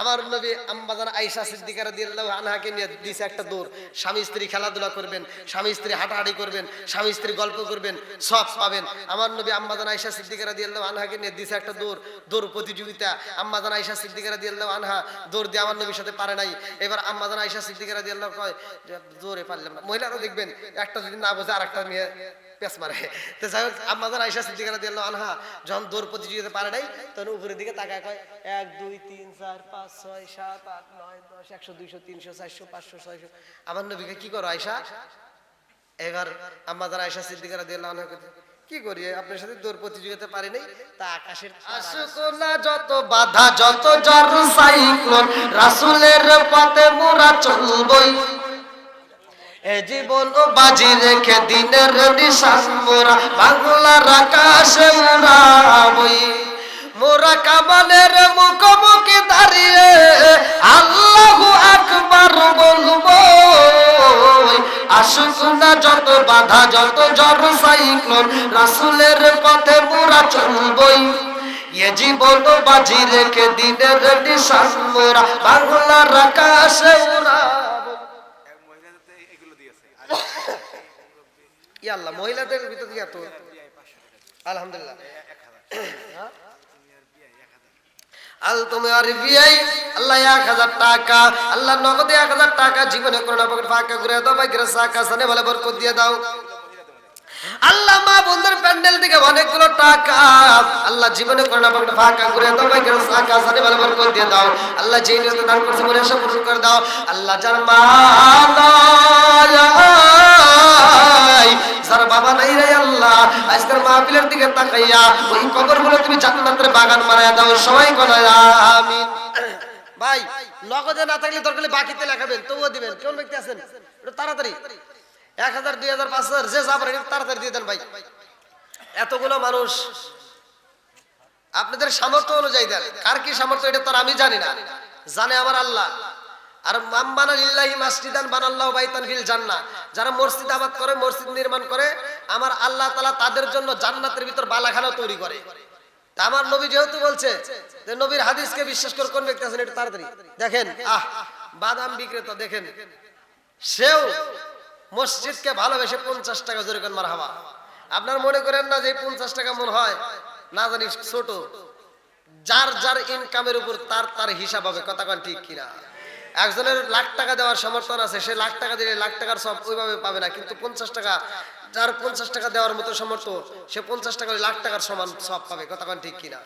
আমার নবী আম্বাজান আয়েশা সিদ্দিকা রাদিয়াল্লাহু আনহাকে নিয়ে দিছে একটা দৌড়। স্বামী স্ত্রী খেলাধুলা করবেন, স্বামী স্ত্রী হাঁটাহাঁটি করবেন, স্বামী স্ত্রী গল্প করবেন, সব পাবেন। আমার নবী আম্বাজান আয়েশা সিদ্দিকা রাদিয়াল্লাহু আনহাকে নিয়ে দিছে একটা দৌড় দৌড় প্রতিযোগিতা। আম্বাজান আয়েশা সিদ্দিকা রাদিয়াল্লাহু আনহা দৌড় দিয়ে আমার নবীর সাথে পারে নাই। এবার আম্বাজান আয়েশা সিদ্দিকা রাদিয়াল্লাহু কয় দৌড়ে পারলাম না। মহিলারা দেখবেন, একটা যদি না বোঝে আরেকটা নিয়ে পেস মারে। তো যাই হোক, আমাদের আয়সা সিদ্দিকা রাদিয়াল্লাহু আনহা যখন দৌড় প্রতিযোগিতা পারে নাই, তখন উপরের দিকে তাকায়, কয়, এক, দুই, তিন, চার, পাঁচ, ছয়, সাত, আট, নয়, দশ, একশো, দুইশো, তিনশো, চারশো, পাঁচশো, ছয়শো। আমার নবীকে কি করো আয়সা এবার আমাদের আয়সা সিদ্দিকা রাদিয়াল্লাহু আনহা কি করি? আপনার সাথে দৌড় প্রতিযোগিতা পারি নাই? তা আকাশের আশুকুলা যত বাধা, যত জ্বর, সাইক্লোন, রাসূলের পথে মোরা চলবই। এ জীবন বাজি রেখে দিনের নিশান মোরা, বাংলার আকাশে উড়াবই। মোরা কামানের মুখোমুখি দাঁড়িয়ে আল্লাহু আকবার বলব। আসুক না যত বাধা, যত জ্বর সাইক্লোন, রাসূলের পথে মোরা চলবই। এ জীবন বাজি রেখে দিনের নিশান মোরা, বাংলার আকাশে উড়াবো এক মহিলাতে এগুলো দিয়েছে আর ইয়া আল্লাহ মহিলাদের ভিতর এত আলহামদুলিল্লাহ? আল আল্লাহ এক হাজার টাকা, আল্লাহ নগদে এক হাজার টাকা জীবনে করোনা পকেট ফাঁকা করে দাও বলে বরকত দিয়ে দাও। আল্লাহ মা বন্ধুর প্যান্ডেল থেকে অনেকগুলো টাকা, আল্লাহ জীবনে করোনা পকেট ফাঁকা করে দাও বলে বরকত দিয়ে দাও। আল্লাহ যেই দান করছে সব করে দাও। আল্লাহ যার মা বাবা নাই রে আল্লাহ। আজকের মাহফিলের দিকে তাকাইয়া ওই কবরগুলো তুমি জান্নাতের বাগান বানায় দাও, সবাই কনায় আমিন। ভাই, নগদে না থাকলে দরকার হলে বাকিতে লেখাবেন, তবুও দিবেন। কোন ব্যক্তি আছেন? একটু তাড়াতাড়ি। এক হাজার, দুই হাজার, পাঁচ হাজার, যে যা পারেন একটু তাড়াতাড়ি দিয়ে দেন ভাই। এতগুলো মানুষ, আপনাদের সামর্থ্য অনুযায়ী দেন। কার কি সামর্থ্য, এটা তো আমি জানি না। জানে আমার আল্লাহ। আর মাম্বানা লিল্লাহি মাসজিদান বানাল্লাহু বাইতান ফিল জান্নাহ। যারা মসজিদ আবাদ করে, মসজিদ নির্মাণ করে, আমার আল্লাহ তাআলা তাদের জন্য জান্নাতের ভিতর বালাখানা তৈরি করে। তা আমার নবী যেহেতু বলছে, যে নবীর হাদিসকে বিশ্বাস করে কোন ব্যক্তি আছেন একটু তাড়াতাড়ি। দেখেন, আহ, বাদাম বিক্রেতা, দেখেন। সেও মসজিদকে ভালোবেসে পঞ্চাশ টাকা জোরে করেন মার হাওয়া আপনার মনে করেন না যে পঞ্চাশ টাকা মন হয়? না জানি, ছোট। যার যার ইনকামের উপর তার তার হিসাব হবে, কথা কন ঠিক কিনা? একজনের লাখ টাকা দেওয়ার সমর্থন আছে, সে লাখ টাকা দিলে লাখ টাকার সব ওইভাবে পাবে না, কিন্তু পঞ্চাশ টাকা, যার পঞ্চাশ টাকা দেওয়ার মতো সমর্থ সে পঞ্চাশ টাকা লাখ টাকার সমান সব পাবে, কথা ঠিক কিনা?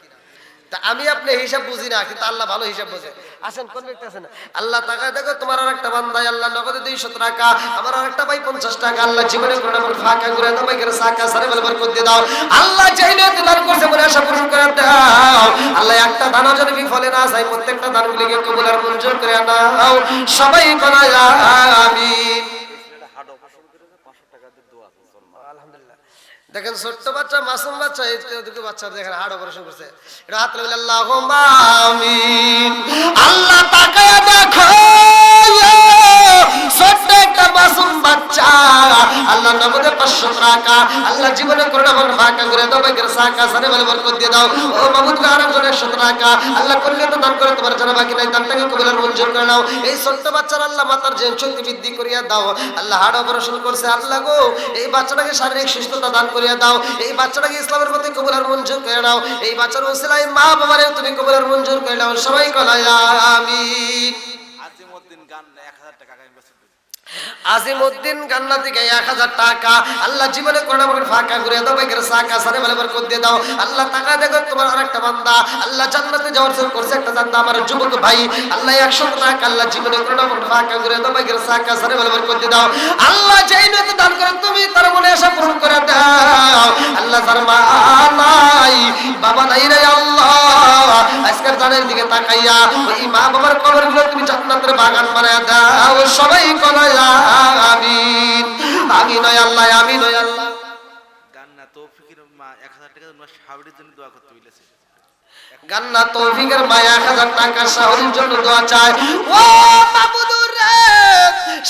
তা আমি আপনি হিসাব বুঝি না, কিন্তু আল্লাহ ভালো হিসাব বোঝে। আসেন, কোন ব্যক্তি আছেন আল্লাহ টাকা দেখো, তোমার আর একটা বান্দায় আল্লাহ নগদে দুইশো টাকা, আমার আর একটা ভাই পঞ্চাশ টাকা, আল্লাহ জীবনে করে আমার ফাঁকা করে দাও ভাই সাকা সারে বলে বরকত দিয়ে দাও। আল্লাহ চাই না দান করছে বলে আশা পূরণ করে দাও আল্লাহ একটা দানা যদি বিফলে না যায়, প্রত্যেকটা দানগুলিকে কবুল আর মঞ্জুর করে নাও সবাই কোনা আমিন ছেলেটা হার্ট অপারেশন করেছে পাঁচশো টাকা দিয়ে দোয়া আছে জন্ম আলহামদুলিল্লাহ দেখেন ছোট্ট বাচ্চা, মাসুম বাচ্চা, এই দুটো বাচ্চা দেখেন হাড় অপারেশন করছে। এটা হাত লাগলে আল্লাহ আমিন। আল্লাহ গো, এই বাচ্চাটাকে শারীরিক সুস্থতা দান করিয়া দাও। এই বাচ্চাটাকে ইসলামের প্রতি কবুলার মঞ্জুর করে নাও। এই বাচ্চার উসিলায় মা বাবারে তুমি কবুলার মঞ্জুর করে নাও। সবাই কলায়, আমিন। আজিমউদ্দিন গান এক হাজার টাকা। আজিমউদ্দিন গান্না থেকে এক হাজার টাকা। আল্লাহ জীবনে মগের ফাঁকা করে দাও বাইকের সাকা, সারে বলে বরকত দিয়ে দাও। আল্লাহ টাকা দেখো তোমার আরেকটা বান্দা, আল্লাহ জান্নাতে যাওয়ার জন্য করছে একটা জান্দা, আমার যুবক ভাই। আল্লাহ একশো টাকা, আল্লাহ জীবনে মগের ফাঁকা করে দাও বাইকের সাকা, সারে বলে বরকত দিয়ে দাও। আল্লাহ যেই নয় দান করে তুমি তার মনে আশা পূরণ করে দাও। আল্লাহ তার মা নাই, বাবা নাই রে আল্লাহ। আজকের জানের দিকে তাকাইয়া ওই মা বাবার কবরগুলো তুমি জান্নাতের বাগান বানায় দাও, সবাই কলায়া আমিন। আমি নয় আল্লাহ, আমি নয় আল্লাহ। গান না, তৌফিকের মা, এক হাজার টাকা তোমার সাবরির জন্য দোয়া করতে গান্না তৌফিকের মায়া এক হাজার টাকা শাহরির জন্য দোয়া চায়। ও মাবুদুর রে,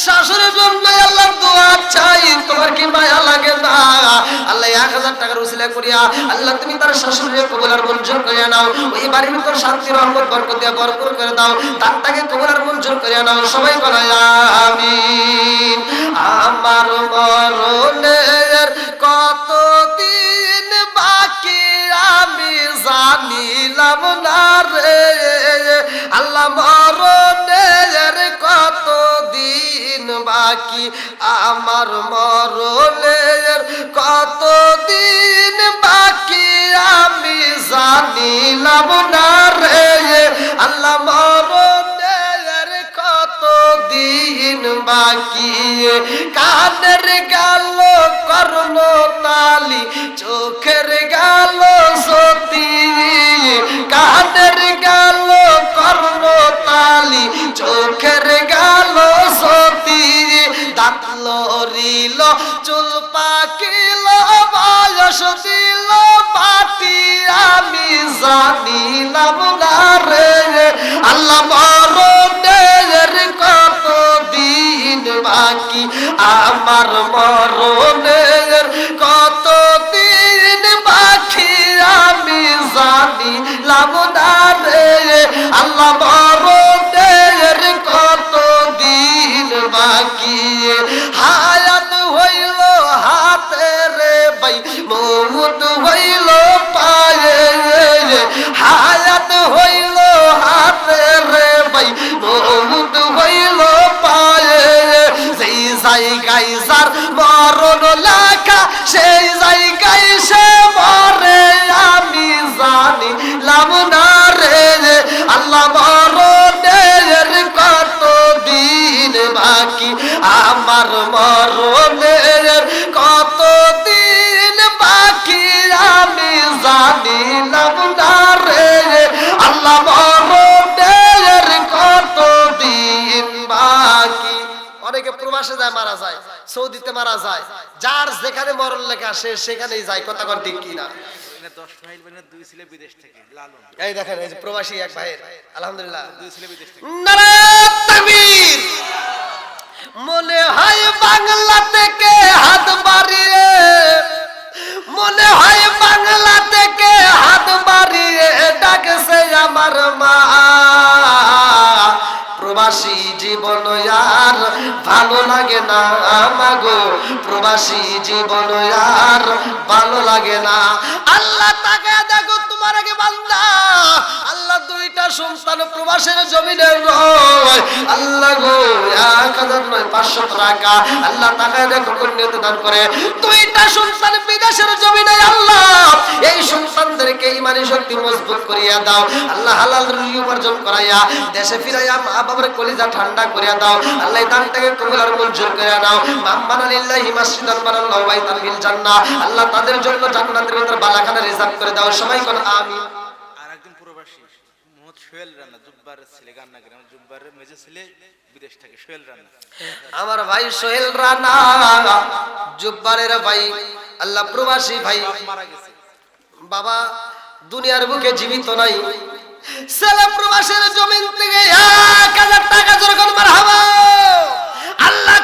শাশুড়ির জন্য আল্লাহ দোয়া চাই। তোমার কি মায়া লাগে না? আল্লাহ এক হাজার টাকার উসিলা করিয়া আল্লাহ তুমি তার শাশুড়ির কবুলার মঞ্জুর করিয়া নাও। ওই বাড়ির ভিতর শান্তি, রহমত, বরকত দিয়া ভরপুর করে দাও। তার তাকে কবুলার মঞ্জুর করিয়া নাও। সবাই বলা, আমিন। আমার মরণের কত দিন বাকি আমি বাকি? আমার মরণের কত দিন বাকি? আমি জানিলাম না রে আল্লাহ মরণের দিন কানের গাল কর্ণ তালি, চোখের গাল সতী। কানের গাল কর্ণ তালি, চোখের গাল সতী। দাঁত লরিল চুল পাকিল, বয়স দিল বাটি আমি জানিলাম না রে, আল্লাহ মরণের বাকি আমার মরণের কত দিন বাকি আমি জানিলাম না রে। আল্লাহ মরণের কত দিন বাকি? হায়াত হইল হাতে রে ভাই, মৌত সেই জায়গায় সে মরে, আমি জানি লাভ না রে। আল্লাহ মরণের কত দিন বাকি? আমার মরণের কত দিন বাকি? আমি জানি না প্রবাসে যায় মারা যায় সৌদিতে মারা যায় যার যেখানে মরণ লেখা সে সেখানেই যায় কথা কর ঠিক কিনা? মানে এই দেখেন এই যে প্রবাসী এক ভাইয়ের আলহামদুলিল্লাহ। দুই ছেলে বিদেশ থেকে। মনে হয় বাংলা থেকে হাত বাড়িয়ে? মনে হয় বাংলা থেকে হাত বাড়িয়ে? ডাকছে আমার মা। প্রবাসী জীবন আর ভালো লাগে না আমাগো। প্রবাসী জীবন আর ভালো লাগে না। আল্লাহ তাকে দেখো তোমার আগে বান্দা। আল্লাহ দুইটা সন্তান প্রবাসের জমিনে রয়। আল্লাহ গো, এক হাজার নয় পাঁচশো টাকা। আল্লাহ দেখো কন্যাতে দান করে। দুইটা সন্তান বিদেশের জমিনে আল্লাহ। এই সন্তানদেরকে ইমানি শক্তি মজবুত করিয়া দাও। আল্লাহ হালাল রুজি উপার্জন করাইয়া দেশে ফিরাইয়া মা বাবার কলিজা ঠান্ডা করিয়া দাও। আল্লাহ দানটাকে কবুল মঞ্জুর করিয়া নাও। মাম্মানা লিল্লাহি মাসজিদান বানাল্লাহু বাইতান ফিল জান্নাহ। আল্লাহ তাদের জন্য জান্নাতের ভিতর বালাখানা রিজার্ভ করে দাও। সবাই কোন আমিন। আর একজন প্রবাসী, মোহাম্মদ সোহেল রান্না জুব্বারের ছেলে গান্না গ্রাম জুব্বারের মেজে ছেলে। বিদেশ থেকে সোহেল রানা। আমার ভাই সোহেল রানা জুব্বারের ভাই আল্লাহ প্রবাসী ভাই। মারা গেছে। বাবা দুনিয়ার বুকে জীবিত নাই। ছেলে প্রবাসের জমিন থেকে এক হাজার টাকা যখন মার আল্লাহ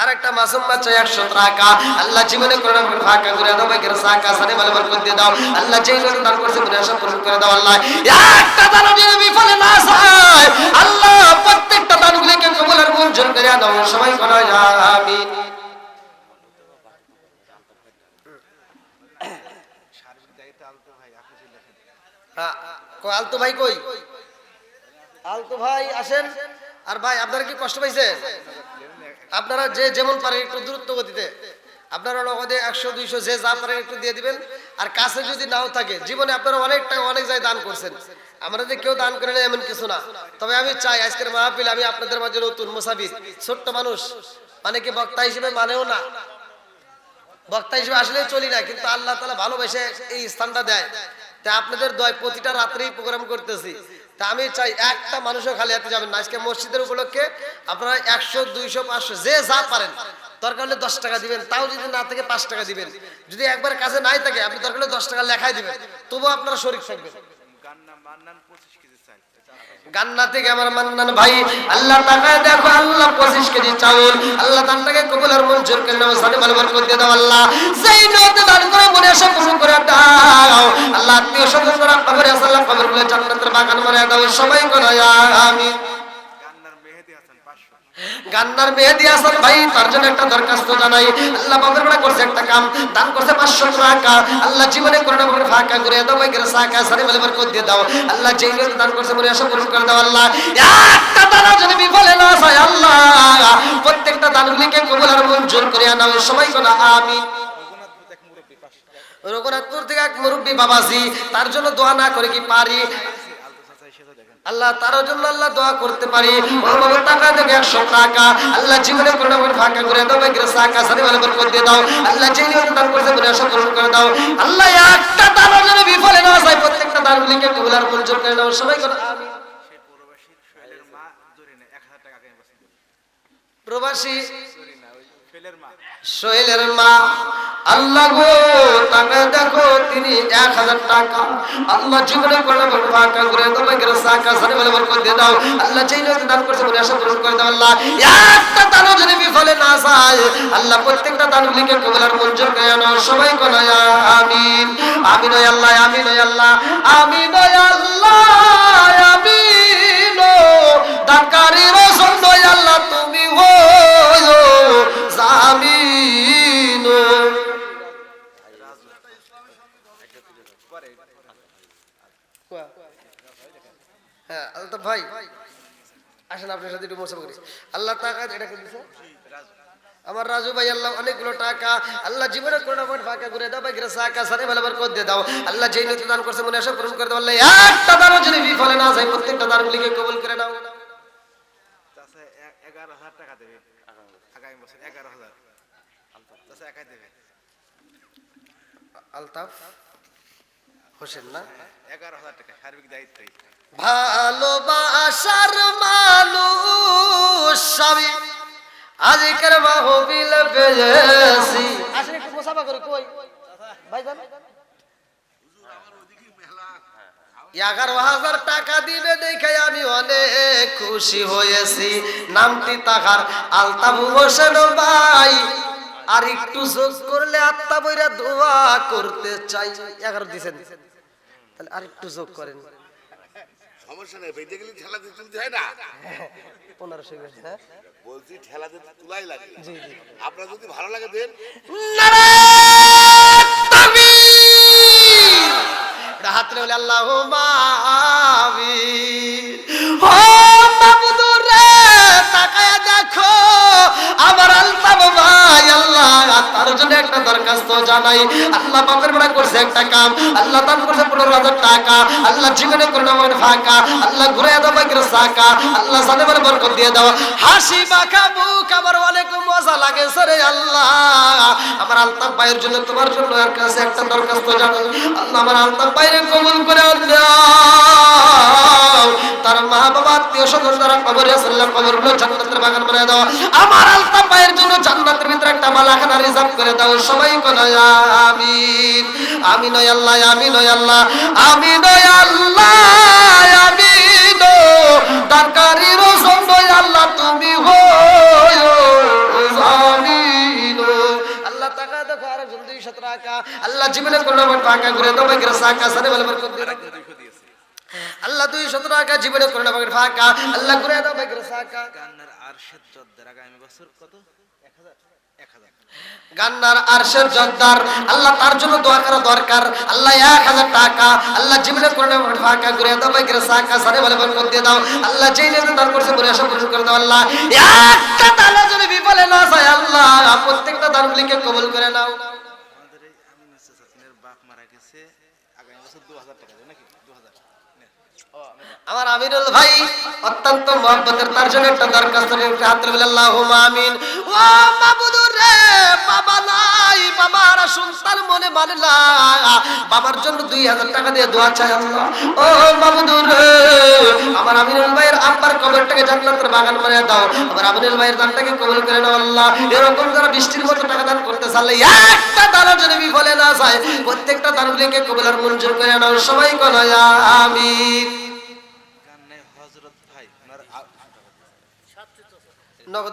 আর একটা মাসুম বাচ্চা একশো টাকা। আল্লাহ জীবনে করে ফাঁকা করে দাও ভালো দাও। আল্লাহ যেই করছে পূরণ করে দাও আল্লাহ। একটা দান না যায়। আল্লাহ প্রত্যেকটা কবুল আর মঞ্জুর করে দাও সবাই কোন আমিন। হ্যাঁ, কই আলতো ভাই কই? আলতো ভাই আসেন। আর ভাই আপনারা কি কষ্ট পাইছেন? আপনারা যে যেমন পারেন একটু দূরত্ব গতিতে। আপনারা নগদে একশো, দুইশো, যে যা পারেন একটু দিয়ে দিবেন। আর কাছে যদি নাও থাকে, জীবনে আপনারা অনেক টাকা অনেক জায়গায় দান করছেন। আমরা যে কেউ দান করে না এমন কিছু না। তবে আমি চাই, আজকের মাহফিল আমি আপনাদের মাঝে নতুন মুসাফির, ছোট্ট মানুষ। মানে কি বক্তা হিসেবে মানেও না। বক্তা হিসেবে আসলে চলি না, কিন্তু আল্লাহ তালা ভালোবেসে এই স্থানটা দেয়। তা আপনাদের দয় প্রতিটা রাত্রেই প্রোগ্রাম করতেছি। তা আমি চাই একটা মানুষও খালি হাতে যাবেন না। আজকে মসজিদের উপলক্ষে আপনারা একশো, দুইশো, পাঁচশো, যে যা পারেন। দরকার হলে দশ টাকা দিবেন, তাও যদি না থাকে পাঁচ টাকা দিবেন। যদি একবার কাছে নাই থাকে, আপনি দরকার হলে দশ টাকা লেখাই দিবেন। তবুও আপনারা শরীর থাকবেন। গান্না থেকে আমার মান্নান ভাই, আল্লাহ টাকা দেখো, আল্লাহ পঁচিশ কেজি চাউল, আল্লাহ দানটাকে কবুল আর মঞ্জুর করে নাও, সাথে ভালো করে দিয়ে দাও, আল্লাহ। সেই নদী দান করে, মনে আসে পূরণ করে দাও। আল্লাহ আত্মীয় স্বজন করে কবরে আসাল্লাহ কবরগুলো জান্নাতের বাগান মনে দাও সবাই করে আমি গান্নার মেহেদি হাসান পাঁচশো গান্নার মেহেদি হাসান ভাই, তার জন্য একটা দরখাস্ত জানাই। আল্লাহ বাবার বেড়া করছে একটা কাম, দান করছে পাঁচশো টাকা। আল্লাহ জীবনে করে না করে ফাঁকা করে দাও ভাই গেলে সাকা, সারি বলে করে দিয়ে দাও। আল্লাহ যেই নিয়ত দান করছে মনে আশা পূরণ করে দাও আল্লাহ। একটা দানা যদি বিফলে না যায় আল্লাহ, প্রত্যেকটা দানগুলিকে কবুল আর মঞ্জুর করে নাও সবাই কোনা আমিন। রঘুনাথপুর থেকে এক মুরব্বী বাবাজি, তার জন্য দোয়া না করে কি পারি আলতো চাচা এসে দেখেন আল্লাহ তার জন্য আল্লাহ দোয়া করতে পারি। ওর টাকা থেকে একশো টাকা। আল্লাহ জীবনে করে ফাঁকা করে দাও বেগরে সাকা সারি ভালো করে করে দিয়ে দাও। আল্লাহ নিয়ত দান করছে আশা পূরণ করে দাও। আল্লাহ একটা দানও যেন বিফলে না যায় প্রত্যেকটা দানগুলিকে কবুল আর মঞ্জুর করে দাও। সবাই করে প্রবাসী সোহেলের মা। আল্লাহ দেখো তিনি এক হাজার টাকা। আল্লাহ জীবনে করে আল্লাহ তুমি হ্যাঁ ভাই, আসেন আপনার সাথে একটু মোসাফা করি। আল্লাহ টাকা এটা দিছে? আমার রাজু ভাই, আল্লাহ অনেকগুলো টাকা। আল্লাহ জীবনে করোনা পয়েন্ট ফাঁকা করে দাও ভাই সাকা সারে ভালো করে দিয়ে দাও। আল্লাহ যেই নীতি দান করছে, মনে আসা পূরণ করে দাও। আল্লাহ একটা দানও যদি বিফলে না যায়, প্রত্যেকটা দানগুলিকে কবুল করে চাচা এগারো হাজার টাকা দেবে। আগামী বছর এগারো হাজার। একাই দেবে। আলতাফ হোসেন না? এগারো হাজার টাকা সার্বিক দায়িত্বই ভালোবাসার মানুষ আজকের মাহবিল পেয়েছি। আসেন একটু মোসাফা করে কই? ভাইজান? এগারো হাজার টাকা দিবে দেখে আমি অনেক খুশি হয়েছি। নামটি তাহার আলতাফ হোসেন ভাই। আর একটু যোগ করলে আত্মা বইরা দোয়া করতে চাই। এগারো দিছেন তাহলে আর একটু যোগ করেন। সমস্যা নেই বেঁধে গেলে ঠেলা দিয়ে তুলতে হয় না? পনেরোশো হ্যাঁ? বলছি ঠেলা দিয়ে তুলাই লাগে। জি জি। আপনার যদি ভালো লাগে দেন। হাত বলে আল্লাহ তার জন্য একটা দরখাস্ত জানাই। আল্লাহ বাপের বেড়া করছে একটা কাম। আল্লাহ দান করছে পনেরো হাজার টাকা। আল্লাহ জীবনে করে আমার ফাঁকা। আল্লাহ ঘুরে দাও বাইকের সাকা। আল্লাহ সাথে বলে বরকত দিয়ে দাও। হাসি মাখা মুখ আমার অনেক মজা লাগে সরে আল্লাহ। আমার আলতাফ ভাইয়ের জন্য তোমার জন্য আর কাছে একটা দরখাস্ত জানাই। আল্লাহ আমার আলতাফ ভাইরে কবুল করে দাও। তার মা বাবা, আত্মীয় স্বজন তারা কবরে আসাল্লাহ কবরগুলো জান্নাতের বাগান বানিয়ে দাও। আমার আলতাফ ভাইয়ের জন্য জান্নাতের ভিতরে একটা মালাখানা রিজার্ভ করে দাও। সবাই কোন আমিন। আমিন ওই আল্লাহ, আমিন ওই আল্লাহ। আমিন ওই আল্লাহ, আমিন ও। দানকারীর জন্য আল্লাহ, তুমি ও। আল্লাহ টাকা দেখো আর জলদি সতেরো টাকা আল্লাহ জীবনে কোনো টাকা করে দেবো সাকা সারে বলে বরকত দিয়ে রাখো। দুইশো দিয়েছে আল্লাহ দুই সতেরো টাকা জীবনে করোনা বাগের ফাঁকা। আল্লাহ ঘুরে দাও বাগের সাকা গান্নার আরশেদ জদ্দার আগামী বছর কত? এক হাজার এক হাজার। গান্নার আরশের জদ্দার আল্লাহ তার জন্য দোয়া করা দরকার। আল্লাহ এক হাজার টাকা আল্লাহ জীবনে বাগের ফাঁকা। ঘুরে দাও বাগের সাকা সারে বলে বরকত দিয়ে দাও। আল্লাহ যেই নিয়ে দান করছে বলে আশা পূরণ করে দাও আল্লাহ। একটা তালা যদি বিফলে না যায় আল্লাহ প্রত্যেকটা দানগুলিকে কবুল করে নাও আমাদের এই আমি মিস্টার সচিনের বাপ মারা গেছে আগামী বছর দু হাজার টাকা দেবে নাকি দু হাজার আমার আমিনুল ভাই অত্যন্ত মহব্বতের, তার জন্য একটা দরখাস্ত আমিন। ও মাবুদুর রে, বাবা নাই বাবার সন্তান মনে মানে বাবার জন্য দুই হাজার টাকা দিয়ে দোয়া চাই আল্লাহ। ও মামুদুর আমার আমিনুল ভাইয়ের আব্বার কবরটাকে জান্নাতের বাগান বানিয়ে দাও। আমার আমিনুল ভাইয়ের দানটাকে কবুল করে নাও আল্লাহ। এরকম যারা বৃষ্টির মতো টাকা দান করতে চাইলে একটা দানা যদি বিফলে না যায়, প্রত্যেকটা দানগুলিকে কবুল আর মঞ্জুর করে নাও। সবাই কোন আমিন গান্নায় হজরত ভাই ওনার আ- নগদ দুইশো আর কি? গান্নায় হজরত আলী ওনার আব্বা মারা গেছে দোয়া করে দেবেন এক হাজার টাকা দেওয়া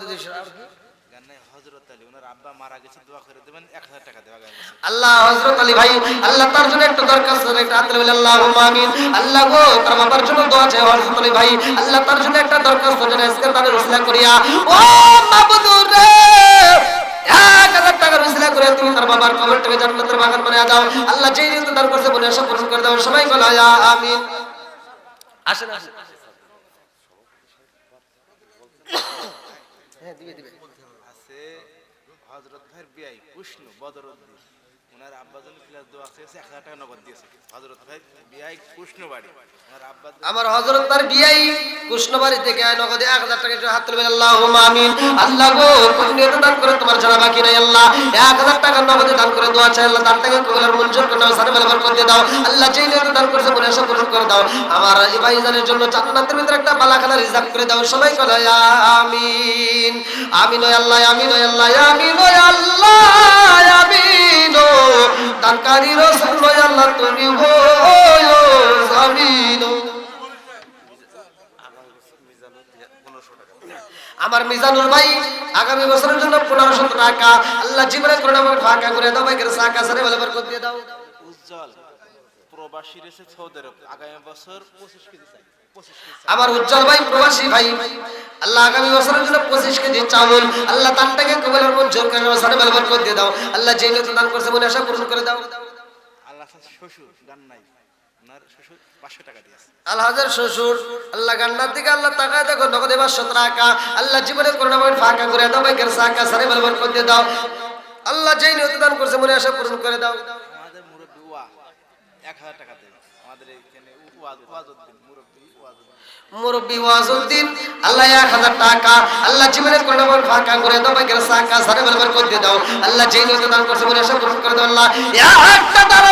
গেছে। আল্লাহ হযরত আলী ভাই আল্লাহ তার জন্য একটু দরখাস্ত একটা হাত বলে আল্লাহুম্মা আমিন। আল্লাহ গো তার বাবার জন্য দোয়া চাই হযরত আলী ভাই। আল্লাহ তার জন্য একটা দরখাস্ত যেন আজকে তাদের উসিলা করিয়া ও মাবুদুর রে! এক হাজার টাকার উসিলা করে তুমি তার বাবার কবরটাকে জান্নাতের বাগান বানিয়ে দাও। আল্লাহ যেই নিয়ত দান করছে আশা পূরণ করে দাও। সবাই বলো আমিন। আসেন আসেন। হ্যাঁ আছে হজরত ভাইয়ের বিয়াই, কৃষ্ণ বদরুদ্দিন। ওনার আব্বাজন দোয়া খেয়েছে এক হাজার টাকা নগদ দিয়েছে। আমার হজরত তার বিয়াই কৃষ্ণবাড়ি থেকে নগদে এক হাজার টাকা হাত তুলবেন। আল্লাহ আমিন। আল্লাহ গো তুমি দান করে তোমার ছাড়া বাকি নাই, আল্লাহ। এক হাজার টাকা নগদে দান করে দোয়া চাই, আল্লাহ। দানটাকে কবুলার মঞ্জুর করে নাও সারে বেলাবার করে দাও। আল্লাহ যেই নিয়ত দান করেছে মনে আশা পূরণ করে দাও। আমার এই ভাইজানের জন্য জান্নাতের ভিতরে একটা বালাখানা রিজার্ভ করে দাও। সবাই করে আমিন। আমিন ওই আল্লাহ, আমিন ওই আল্লাহ, আমিন ওই আল্লাহ, আমিন ও দানকারী রসুল ওই আল্লাহ, তুমি। আমার মিজানুর ভাই আগামী বছরের জন্য পনেরোশো টাকা। আল্লাহ জীবনে করে আমার ফাঁকা করে দাও ভাই সাকা সারে বলে বরকত দিয়ে দাও। উজ্জ্বল প্রবাসী রয়েছে সৌদি আরব আগামী বছর পঁচিশ কেজি চাই। আমার উজ্জ্বল ভাই প্রবাসী ভাই আল্লাহ আগামী বছরের জন্য পঁচিশ কেজি চাউল। আল্লাহ তানটাকে কবলের মঞ্জুর করে সারে বলে বরকত দিয়ে দাও। আল্লাহ যে দান করছে মনে আশা পূরণ করে দাও। শ্বশুর গান নাই। ওনার শ্বশুর পাঁচশো টাকা দিয়েছে আল্লাহর শ্বশুর আল্লাহ গান্নার দিকে আল্লাহ তাকায় দেখো নগদে পাঁচশো টাকা আল্লাহ জীবনে করোনা ভাই ফাঁকা করে দাও ভাই সাকা সারে বলে বরকত দাও। আল্লাহ যেই নিয়ত দান করছে মনে আশা পূরণ করে দাও। আমাদের মুরব্বী ওয়া এক হাজার টাকা দেবে। আমাদের এখানে ওয়াজউদ্দিন মুরব্বী মুরব্বী ওয়াজউদ্দিন আল্লাহ এক হাজার টাকা। আল্লাহ জীবনের করোনা বল ফাঁকা করে দাও সাকা সারে আল্লাহ যেই নিয়ত দান করছে মনে আশা পূরণ করে দাও আল্লাহ। একটা দানা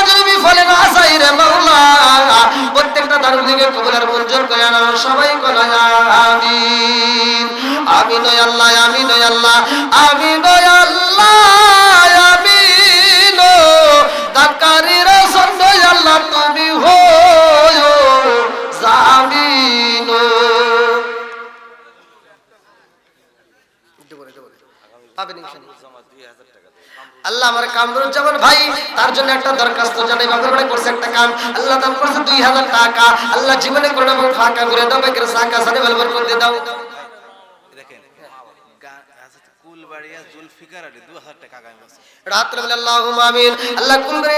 কামরুজ্জামান ভাই তার জন্য একটা দরখাস্ত জানাই করছে একটা কাম। আল্লাহ দান করছে দুই হাজার টাকা। আল্লাহ জীবনে এবং ফাঁকা করে দাও বেকের সাকা বেলবার করে দাও। দেখেন গা- আছে তো কুলবাড়িয়া জুলফিকার আলী দু হাজার টাকা আগামী বছর রাত্রে বেলা আল্লাহ আমিন আল্লাহ কুল করে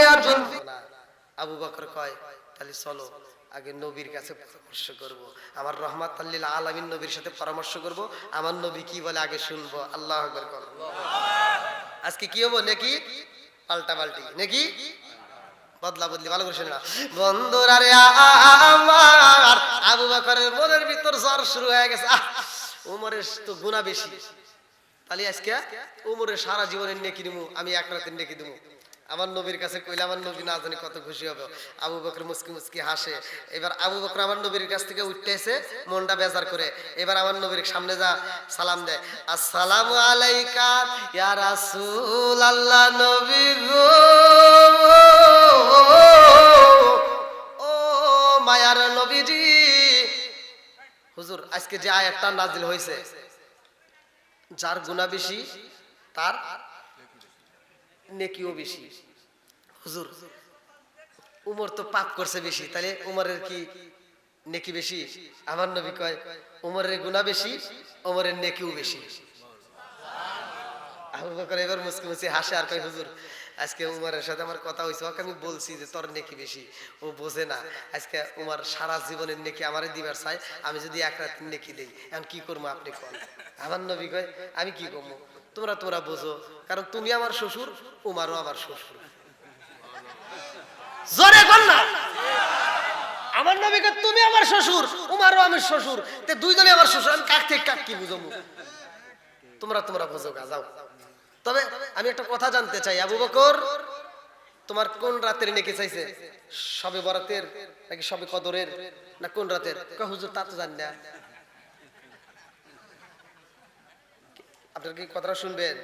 আবু বকর কয় তাহলে চলো আগে নবীর কাছে পরামর্শ করব। আমার রহমাত আল্লিল আলামিন নবীর সাথে পরামর্শ করব। আমার নবী কি বলে আগে শুনব। আল্লাহ আকবার কর। আজকে কি হব নাকি? পাল্টা পাল্টি। নাকি? বদলা বদলি, ভালো করে শুনে বন্ধুরা রে আমার আবু বকরের মনের ভিতর জ্বর শুরু হয়ে গেছে। উমরের তো গুণা বেশি। তাহলে আজকে উমরের সারা জীবনের নেকি দিমু, আমি এক রাতের নেকি দিমু। আমার নবীর কাছে কইলে আমার নবী না জানি কত খুশি হবে। আবু বকর মুসকি মুসকি হাসে। এবার আবু বকর আমার নবীর কাছ থেকে উঠতে এসে মনটা বেজার করে। এবার আমার নবীর সামনে যা, সালাম দেয়। আসসালামু আলাইকা ইয়া রাসূল আল্লাহ নবী গো। ও মায়ার নবীজি। হুজুর, আজকে যে আয়াতটা নাজিল হয়েছে, যার গুণা বেশি, তার নেকিও বেশি। হুজুর, উমর তো পাপ করছে বেশি, তাহলে উমরের কি নেকি বেশি? আমার নবী কয়, উমরের গুণা বেশি, উমরের নেকিও বেশি। আবু বকর এবার মুসকি মুসকি হাসে আর কয়, হুজুর, আজকে উমরের সাথে আমার কথা হয়েছে ওকে আমি বলছি যে তোর নেকি বেশি। ও বোঝে না, আজকে উমার সারা জীবনের নেকি আমারে দিবার চাই আমি যদি এক রাত নেকি দেই, এখন কি করব আপনি কোন? আমার নবী কয়, আমি কি করব? তোমরা তোমরা বোঝো, কারণ তুমি আমার শ্বশুর, উমারও আমার শ্বশুর। জোরে না। আমার নবীকে তুমি আমার শ্বশুর, উমারও আমার শ্বশুর। তে দুইজনে আমার শ্বশুর, আমি কাক থেকে কাক কি বুঝব? তোমরা তোমরা বোঝো গা, যাও। তবে আমি একটা কথা জানতে চাই, আবু বকর, তোমার কোন রাতের নেকি চাইছে? সবে বরাতের নাকি সবে কদরের? না কোন রাতের? হুজুর তা তো জানি না। আপনার কি কথাটা শুনবেন?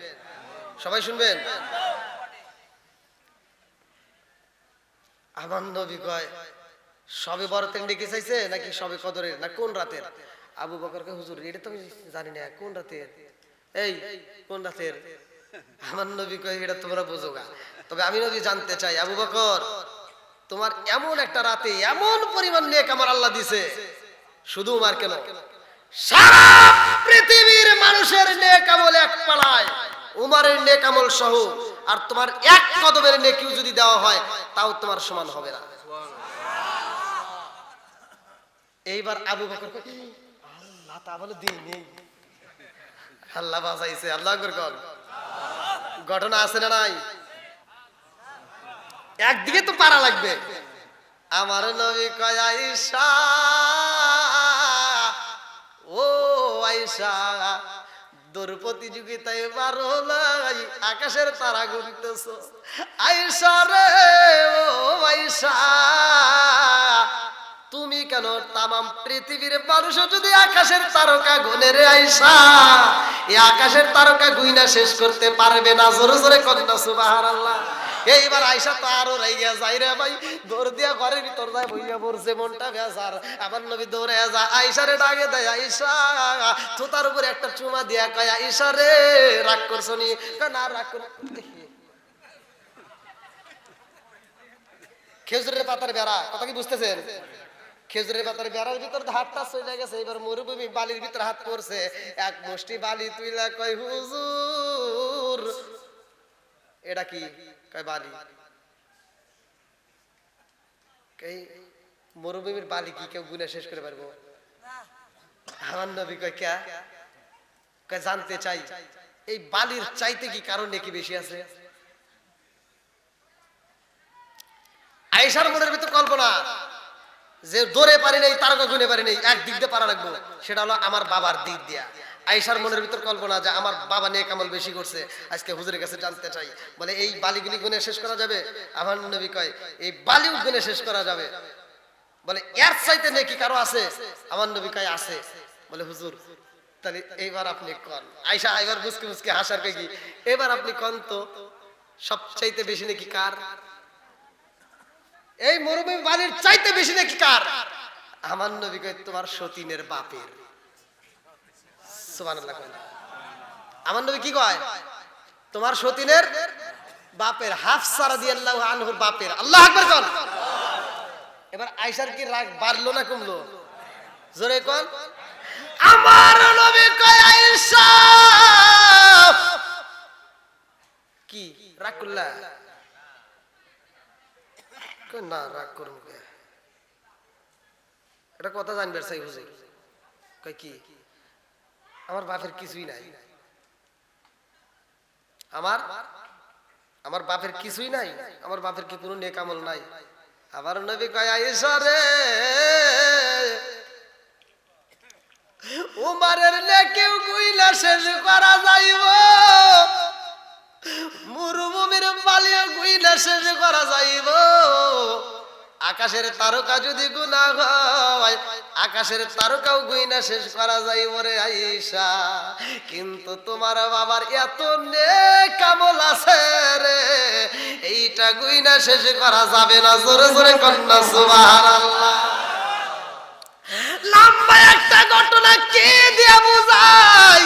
সবাই শুনবেন? আমার নবী কয়, সবে বরাতের নেকি চাইছে নাকি সবে কদরের? না কোন রাতের? আবু বকরকে হুজুর, এটা তো জানি না, কোন রাতের? এই, কোন রাতের? আমার নবী কয়, এটা তোমরা বোঝো গা। তবে আমি নবী জানতে চাই, আবু বকর, তোমার এমন একটা রাতে এমন পরিমাণ নেক আমার আল্লাহ দিছে। শুধু উমার কেন? সারা পৃথিবীর মানুষের নেক আমল এক পালায়। উমারের নেক আমল সহ। আর তোমার এক কদমের নেকিও যদি দেওয়া হয়, তাও তোমার সমান হবে না। এইবার আবু বকর আল্লাহ তা বলে দিই নেই। আল্লাহ বাঁচাইছে আল্লাহ আকবার কর ঘটনা আছে না নাই? একদিকে তো পারা লাগবে। আমার নবী কয় আইসা দৌড় প্রতিযোগিতায় বারো লাই আকাশের তারা গুনতেছ। রে, ও তুমি কেন তামাম পৃথিবীর মানুষ যদি আকাশের তারকা গুনে রে আইসা এই আকাশের তারকা গুইনা শেষ করতে পারবে না। জোরে জোরে কন্যা সুবাহার আল্লাহ এইবার আইসা তো আরও রাইয়া যাই রে ভাই। দৌড় দিয়া ঘরের ভিতর যায়, বইয়া পড়ছে মনটা বেজার আমার নবী দৌড়ে যা আইসারে ডাকে দেয়, আইসা। তো তার উপরে একটা চুমা দিয়া কয়, আইসা রে, রাগ করছ নি? না, রাগ করে খেজুরের পাতার বেড়া, কথা কি বুঝতেছেন? খেজুরের পাতার বেড়ার ভিতর হাতটা চলে গেছে, এবার মরুভূমি বালির ভিতর হাত পড়ছে। এক মুষ্টি বালি তুইলা কয়, হুজুর এটা কি? বালি? মরুভূমির বালি কি কেউ গুনে শেষ করে পারব? আমার নবী কয়, কে? জানতে চাই। এই বালির চাইতে কি কারণ নাকি বেশি আছে? আয়েশার মনের ভিতর কল্পনা, যে দৌড়ে পারি নাই, তারকা গুনে পারি নাই এক দিক দিয়ে পারা লাগবো। সেটা হলো আমার বাবার দিক দিয়া। আয়েশার মনের ভিতর কল্পনা যে আমার বাবা নিয়ে কামল বেশি করছে, আজকে হুজুরের কাছে জানতে চাই। বলে, এই বালিগুলি গুনে শেষ করা যাবে? আমার নবী কয়, এই বালিও গুনে শেষ করা যাবে। বলে, এর চাইতে নাকি কারও আছে? আমার নবী কয়, আছে। বলে, হুজুর, তাহলে এইবার আপনি কন। আয়সা এবার মুসকে মুসকে হাসার কি? এবার আপনি কন তো। সবচাইতে বেশি নাকি কার? এই মরুভূমি বালির চাইতে বেশি নাকি কার? আমার নবী কয়, তোমার সতীনের বাপের। আমার নবী কি কয়? তোমার সতীনের বাপের হাফসা রাদিয়াল্লাহু আনহুর বাপের। আল্লাহ এবার আয়সার কি রাগ বাড়লো না কমলো? জোরে কন। আমার নবী কয়, আয়েশা! কি? রাগ করলা? না, রাগ করুন এটা কথা জানবার চাই হুজুর। কয়, কি? আমার বাপের কিছুই নাই। আমার আমার বাপের কিছুই নাই, আমার বাপের কি কোনো নেকামল নাই? আবার নবী কয়, আয়েশা উমারের নেকেও গুইলা শেষ করা যাইব। মরুভূমির বালিয়া গুইলা শেষ করা যাইব। আকাশের তারকা যদি গুণা হয় আকাশের তারকাও গুইনা শেষ করা যায় ওরে আইসা কিন্তু তোমার বাবার এত কামল আছে রে, এইটা গুইনা শেষ করা যাবে না। জোরে জোরে কন্যা লম্বা একটা ঘটনা কে দিয়া বুঝাই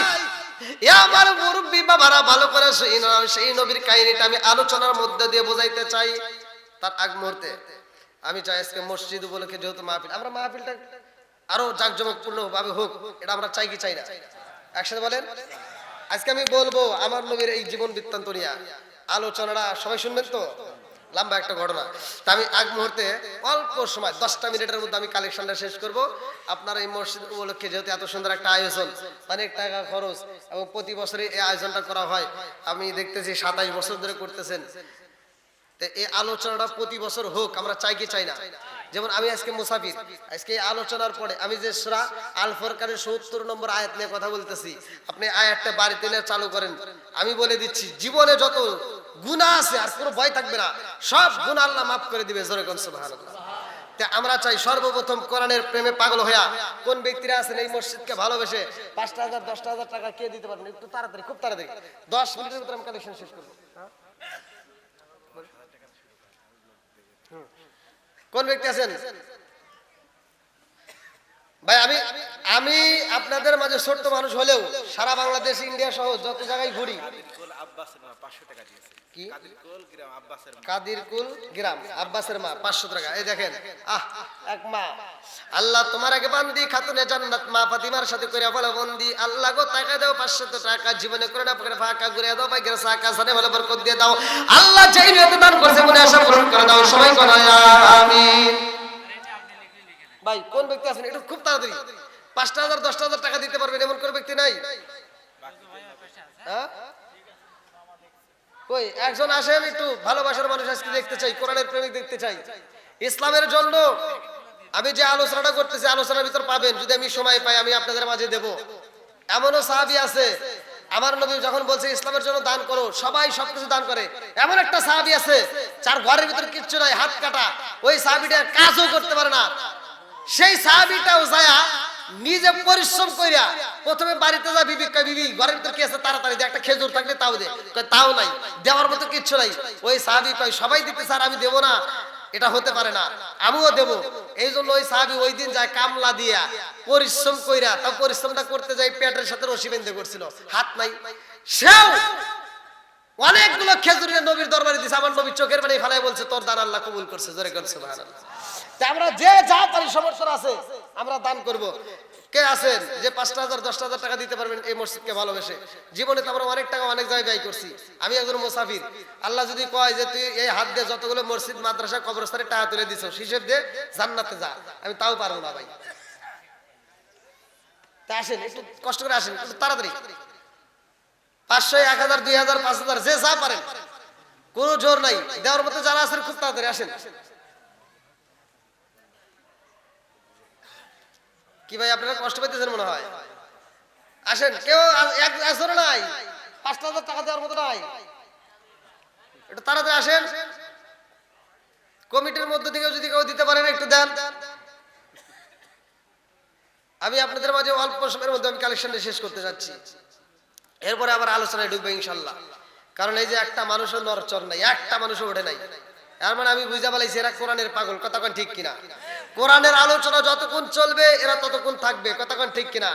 আমার মুরব্বী বাবারা ভালো করে সেই নবীর কাহিনীটা আমি আলোচনার মধ্যে দিয়ে বোঝাইতে চাই। তার আগ মুহূর্তে, আমি চাই আজকে মসজিদ উপলক্ষে যেহেতু মাহফিল, আমরা মাহফিলটা আরও জাকজমকপূর্ণ ভাবে হোক, এটা আমরা চাই কি চাই না? একসাথে বলেন। আজকে আমি বলব, আমার নবীর এই জীবন বৃত্তান্ত নিয়ে। আলোচনাটা, সবাই শুনবেন তো? লম্বা একটা ঘটনা। তা আমি আগ মুহূর্তে অল্প সময়, দশটা মিনিটের মধ্যে আমি কালেকশনটা শেষ করব। আপনার এই মসজিদ উপলক্ষে যেহেতু এত সুন্দর একটা আয়োজন, অনেক টাকা খরচ, এবং প্রতি বছরই এই আয়োজনটা করা হয়, আমি দেখতেছি সাতাইশ বছর ধরে করতেছেন। এই আলোচনাটা প্রতি বছর হোক, আমরা চাই কি চাই না? যেমন আমি আজকে মুসাফির, আজকে আলোচনার পরে আমি যে সুরা আল ফরকানের সত্তর নম্বর আয়াত নিয়ে কথা বলতেছি, আপনি আয়াতটা বাড়িতে নিয়ে চালু করেন। আমি বলে দিচ্ছি, জীবনে যত গুণা আছে, আর কোনো ভয় থাকবে না। সব গুণা আল্লাহ মাফ করে দিবে, জোরে কোন আমরা চাই সর্বপ্রথম কোরআনের প্রেমে পাগল হইয়া, কোন ব্যক্তিরা আছেন এই মসজিদকে ভালোবেসে, পাঁচটা হাজার, দশটা হাজার টাকা কে দিতে পারবেন? একটু তাড়াতাড়ি, খুব তাড়াতাড়ি। দশ মিনিটের ভিতরে আমি কালেকশন শেষ করব হ্যাঁ? হুম। কোন ব্যক্তি আছেন? ভাই, আমি আমি আপনাদের মাঝে ছোট্ট মানুষ হলেও সারা বাংলাদেশ, ইন্ডিয়া সহ যত জায়গায় ঘুরি মা পাঁচশো টাকা দিয়েছে কি? কাদির কোল গ্রাম আব্বাসের মা। কাদিরকুল গ্রাম আব্বাসের মা পাঁচশো টাকা। এই দেখেন আহ এক মা। আল্লাহ তোমার আগে বান্দি খাতুনে জান্নাত মা ফাতিমার সাথে করে বলে বন্দি আল্লাহ গো টাকা দাও পাঁচশো টাকা জীবনে করে না পকেটে ফাঁকা ঘুরে দাও ভাই গেছে আকাশ সানে ভালো বরকত দিয়ে দাও। আল্লাহ যেই নিয়তে দান করছে মনে আশা পূরণ করে দাও। সবাই করে আমিন। ভাই কোন ব্যক্তি আছেন? একটু খুব তাড়াতাড়ি। পাঁচটা হাজার দশটা হাজার টাকা দিতে পারবেন এমন কোন ব্যক্তি নাই? হ্যাঁ? কই, একজন আসেন, একটু ভালোবাসার মানুষ আজকে দেখতে চাই, কোরআনের প্রেমিক দেখতে চাই। ইসলামের জন্য আমি যে আলোচনাটা করতেছি, আলোচনার ভিতর পাবেন, যদি আমি সময় পাই, আমি আপনাদের মাঝে দেব। এমনও সাহাবি আছে, আমার নবী যখন বলছে, ইসলামের জন্য দান করো সবাই সবকিছু দান করে। এমন একটা সাহাবি আছে, যার ঘরের ভিতরে কিচ্ছু নাই, হাত কাটা। ওই সাহাবিটা কাজও করতে পারে না। সেই সাহাবিটাও যায়া নিজে পরিশ্রম কইরা প্রথমে বাড়িতে যা বিবি, কয়, বিবি, ঘরের ভিতর কি আছে? তাড়াতাড়ি দে, একটা খেজুর থাকলে তাও দে। কয়, তাও নাই, দেওয়ার মতো কিচ্ছু নাই। ওই সাহাবি কয়, সবাই দিতে স্যার, আমি দেবো না, এটা হতে পারে না, আমিও দেব। এই জন্য ওই সাহাবি ওই দিন যায় কামলা দিয়া পরিশ্রম কইরা তা পরিশ্রমটা করতে যাই পেটের সাথে রশি বেঁধে করছিল, হাত নাই। সেও অনেকগুলো খেজুরের নবীর দরবারে দিছে, আমার নবী চোখের পানি ফালাই বলছে, তোর দান আল্লাহ কবুল করছে। জোরে করছে আমরা যে যা পারি সমর্থন আছে আমরা দান করব। কে আছেন যে পাঁচটা হাজার দশটা হাজার টাকা দিতে পারবেন এই মসজিদকে ভালোবেসে? জীবনে তো আমরা অনেক টাকা, অনেক জায়গায় ব্যয় করছি। আমি একজন মুসাফির। আল্লাহ যদি কয় যে তুই এই হাত দিয়ে যতগুলো মসজিদ, মাদ্রাসা কবরস্থানে টাকা তুলে দিছ, হিসেব দে, জান্নাতে যা। আমি তাও পারব না ভাই। তা আসেন, একটু কষ্ট করে আসেন, একটু তাড়াতাড়ি। পাঁচশো এক হাজার দুই হাজার পাঁচ হাজার যে যা পারেন। কোনো জোর নাই। দেওয়ার মতো যারা আছেন, খুব তাড়াতাড়ি আসেন। কি ভাই, আপনারা কষ্ট পাইতেছেন মনে হয়? আসেন, কেউ আ- এক আসরে নাই। পাঁচটা হাজার টাকা দেওয়ার মতো নাই। একটু তাড়াতাড়ি আসেন। কমিটির মধ্য থেকে যদি কেউ দিতে পারেন, একটু দেন। আমি আপনাদের মাঝে অল্প সময়ের মধ্যে আমি কালেকশনটা শেষ করতে যাচ্ছি। এরপরে আবার আলোচনায় ঢুকবে ইনশাল্লাহ। কারণ এই যে একটা মানুষও নরচর নাই, একটা মানুষও ওঠে নাই। এর মানে আমি বুঝা পালাইছি এরা কোরআনের পাগল কতক্ষণ ঠিক কিনা। কোরআনের আলোচনা যতক্ষণ চলবে এরা ততক্ষণ থাকবে। কতক্ষণ ঠিক কিনা?